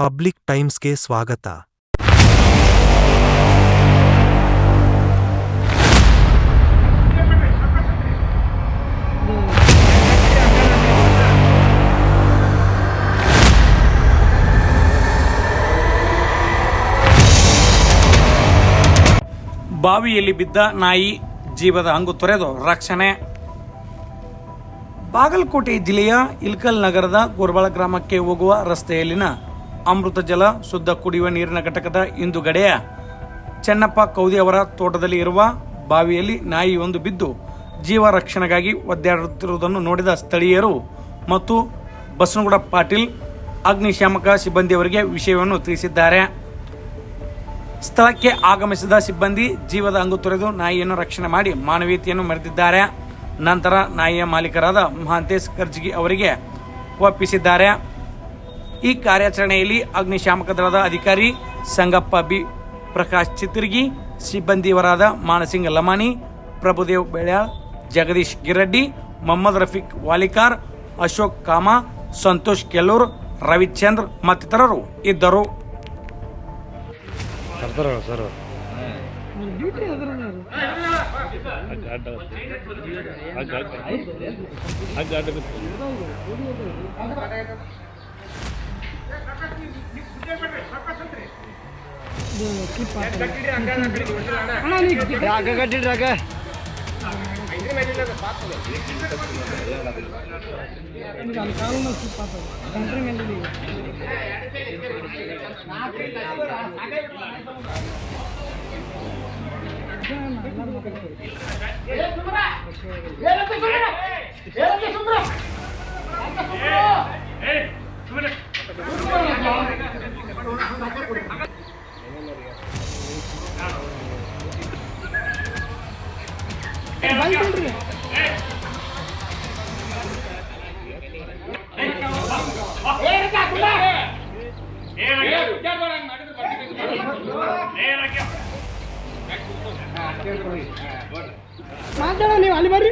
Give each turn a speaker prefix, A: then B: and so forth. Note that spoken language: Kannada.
A: ಪಬ್ಲಿಕ್ ಟೈಮ್ಸ್ಗೆ ಸ್ವಾಗತ.
B: ಬಾವಿಯಲ್ಲಿ ಬಿದ್ದ ನಾಯಿ ಜೀವದ ಹಂಗು ತೊರೆದು ರಕ್ಷಣೆ. ಬಾಗಲಕೋಟೆ ಜಿಲ್ಲೆಯ ಇಲ್ಕಲ್ ನಗರದ ಗೋರ್ಬಾಳ ಗ್ರಾಮಕ್ಕೆ ಹೋಗುವ ರಸ್ತೆಯಲ್ಲಿನ ಅಮೃತ ಜಲ, ಶುದ್ಧ ಕುಡಿಯುವ ನೀರಿನ ಘಟಕದ ಹಿಂದುಗಡೆಯ ಚೆನ್ನಪ್ಪ ಕೌದಿ ಅವರ ತೋಟದಲ್ಲಿ ಇರುವ ಬಾವಿಯಲ್ಲಿ ನಾಯಿಯೊಂದು ಬಿದ್ದು ಜೀವ ರಕ್ಷಣೆಗಾಗಿ ಒದ್ದಾಡುತ್ತಿರುವುದನ್ನು ನೋಡಿದ ಸ್ಥಳೀಯರು ಮತ್ತು ಬಸನಗೌಡ ಪಾಟೀಲ್, ಅಗ್ನಿಶಾಮಕ ಸಿಬ್ಬಂದಿಯವರಿಗೆ ವಿಷಯವನ್ನು ತಿಳಿಸಿದ್ದಾರೆ. ಸ್ಥಳಕ್ಕೆ ಆಗಮಿಸಿದ ಸಿಬ್ಬಂದಿ ಜೀವದ ಅಂಗು ತೊರೆದು ನಾಯಿಯನ್ನು ರಕ್ಷಣೆ ಮಾಡಿ ಮಾನವೀಯತೆಯನ್ನು ಮೆರೆದಿದ್ದಾರೆ ನಂತರ ನಾಯಿಯ ಮಾಲೀಕರಾದ ಮಹಾಂತೇಶ್ ಕರ್ಜಗಿ ಅವರಿಗೆ ಒಪ್ಪಿಸಿದ್ದಾರೆ. ಈ ಕಾರ್ಯಾಚರಣೆಯಲ್ಲಿ ಅಗ್ನಿಶಾಮಕ ದಳದ ಅಧಿಕಾರಿ ಸಂಗಪ್ಪ ಬಿ ಪ್ರಕಾಶ್ ಚಿತ್ರಗಿ ಸಿಬ್ಬಂದಿಯವರಾದ ಮಾನಸಿಂಗ್ ಲಮಾನಿ ಪ್ರಭುದೇವ್ ಬೆಳ್ಯಾಳ್ ಜಗದೀಶ್ ಗಿರಡ್ಡಿ ಮೊಹಮ್ಮದ್ ರಫೀಕ್ ವಾಲಿಕಾರ್ ಅಶೋಕ್ ಕಾಮ ಸಂತೋಷ್ ಕೆಲ್ಲೂರ್ ರವಿಚಂದ್ರ ಮತ್ತಿತರರು ಇದ್ದರು
C: ಸರ್ ರಾಗ ಕಟ್ಟಿಡ್ರಿ ರಾಗ
D: ಮಾತಾಡ ನೀವು ಅಲ್ಲಿ ಬರ್ರಿ